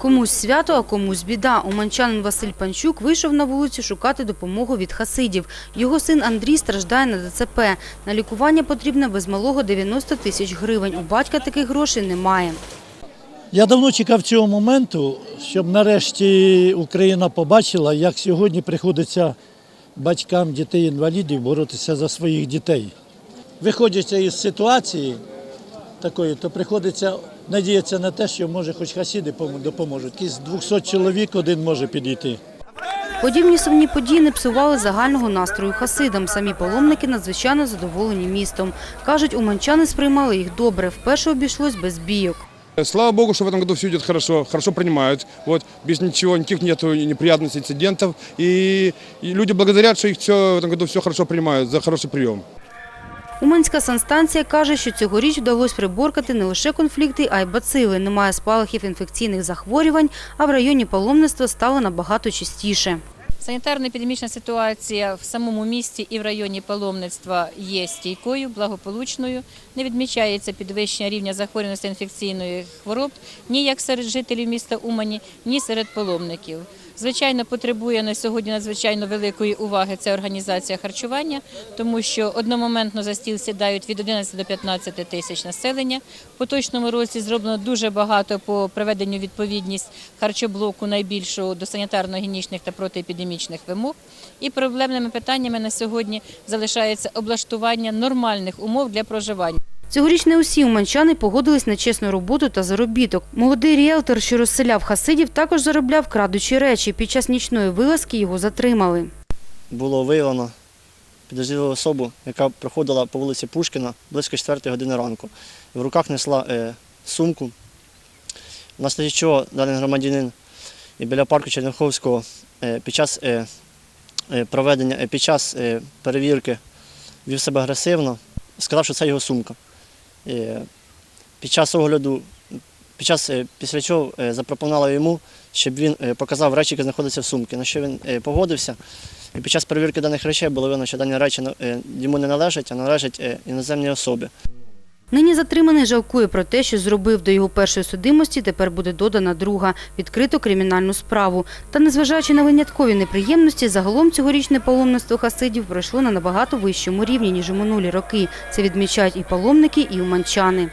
Комусь свято, а комусь біда. Уманчанин Василь Панчук вийшов на вулицю шукати допомогу від хасидів. Його син Андрій страждає на ДЦП. На лікування потрібно без малого 90 тисяч гривень. У батька таких грошей немає. Я давно чекав цього моменту, щоб нарешті Україна побачила, як сьогодні приходиться батькам дітей-інвалідів боротися за своїх дітей. Виходячи із ситуації такої, то приходиться надіятися на те, що може хоч хасіди допоможуть. Із 200 чоловік один може підійти. Подібні сумні події не псували загального настрою хасидам. Самі паломники надзвичайно задоволені містом. Кажуть, уманчани сприймали їх добре. Вперше обійшлось без бійок. Слава Богу, что в этом году все идет хорошо, хорошо принимают. Вот, без ничего, никаких нету неприятностей, инцидентов. И, и люди благодарят, что их все, в этом году все хорошо принимают за хороший прием. Уманська санстанція каже, що цьогоріч вдалося приборкати не лише конфлікти, а й бацили. Немає спалахів інфекційних захворювань, а в районі паломництва стало набагато частіше. Санітарно-епідемічна ситуація в самому місті і в районі паломництва є стійкою, благополучною. Не відмічається підвищення рівня захворюваності інфекційної хвороб ні як серед жителів міста Умані, ні серед паломників. Звичайно, потребує на сьогодні надзвичайно великої уваги ця організація харчування, тому що одномоментно за стіл сідають від 11 до 15 тисяч населення. В поточному році зроблено дуже багато по приведенню відповідність харчоблоку найбільшого до санітарно-гігієнічних та протиепідемічних вимог. І проблемними питаннями на сьогодні залишається облаштування нормальних умов для проживання. Цьогоріч не усі уманчани погодились на чесну роботу та заробіток. Молодий ріелтор, що розселяв хасидів, також заробляв крадучі речі. Під час нічної вилазки його затримали. було виявлено підозрілу особу, яка проходила по вулиці Пушкіна близько 4 години ранку. В руках несла е, сумку, внаслідок чого даний громадянин біля парку Черняховського е, під час е, проведення, під час перевірки вів себе агресивно, сказав, що це його сумка. Е, під час огляду, під час, е, після чого е, запропонувала йому, щоб він показав речі, які знаходяться в сумці, на що він погодився. І під час перевірки даних речей було видно, що дані речі йому не належать, а належать іноземній особі. Нині затриманий жалкує про те, що зробив до його першої судимості, тепер буде додана друга – відкрито кримінальну справу. Та незважаючи на виняткові неприємності, загалом цьогорічне паломництво хасидів пройшло на набагато вищому рівні, ніж у минулі роки. Це відмічають і паломники, і уманчани.